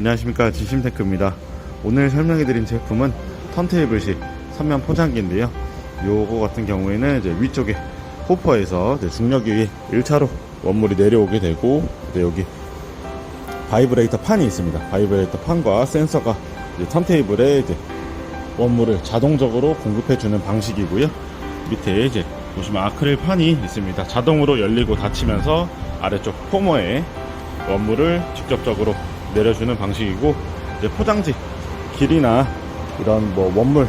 안녕하십니까. 지심테크입니다. 오늘 설명해드린 제품은 턴테이블식 삼면 포장기인데요. 요거 같은 경우에는 이제 위쪽에 호퍼에서 이제 중력이 1차로 원물이 내려오게 되고 이제 여기 바이브레이터 판이 있습니다. 바이브레이터 판과 센서가 이제 턴테이블에 이제 원물을 자동적으로 공급해주는 방식이고요. 밑에 이제 보시면 아크릴 판이 있습니다. 자동으로 열리고 닫히면서 아래쪽 포머에 원물을 직접적으로 내려주는 방식이고 이제 포장지 길이나 이런 뭐 원물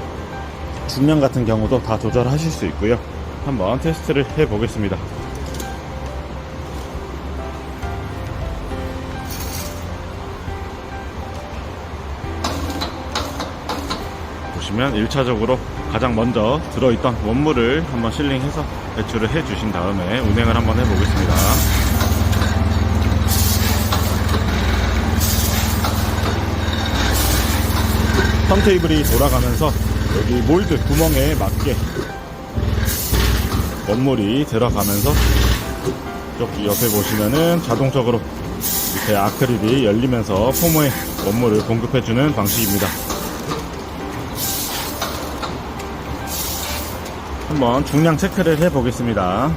중량 같은 경우도 다 조절하실 수 있고요. 한번 테스트를 해 보겠습니다. 보시면 1차적으로 가장 먼저 들어있던 원물을 한번 실링해서 배출을 해 주신 다음에 운행을 한번 해 보겠습니다. 턴테이블이 돌아가면서 여기 몰드 구멍에 맞게 원물이 들어가면서 여기 옆에 보시면은 자동적으로 밑에 아크릴이 열리면서 포모에 원물을 공급해주는 방식입니다. 한번 중량 체크를 해 보겠습니다.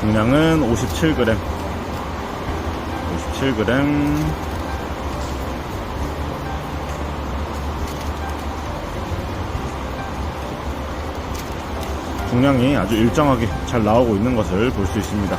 중량은 57g. 57g. 중량이 아주 일정하게 잘 나오고 있는 것을 볼 수 있습니다.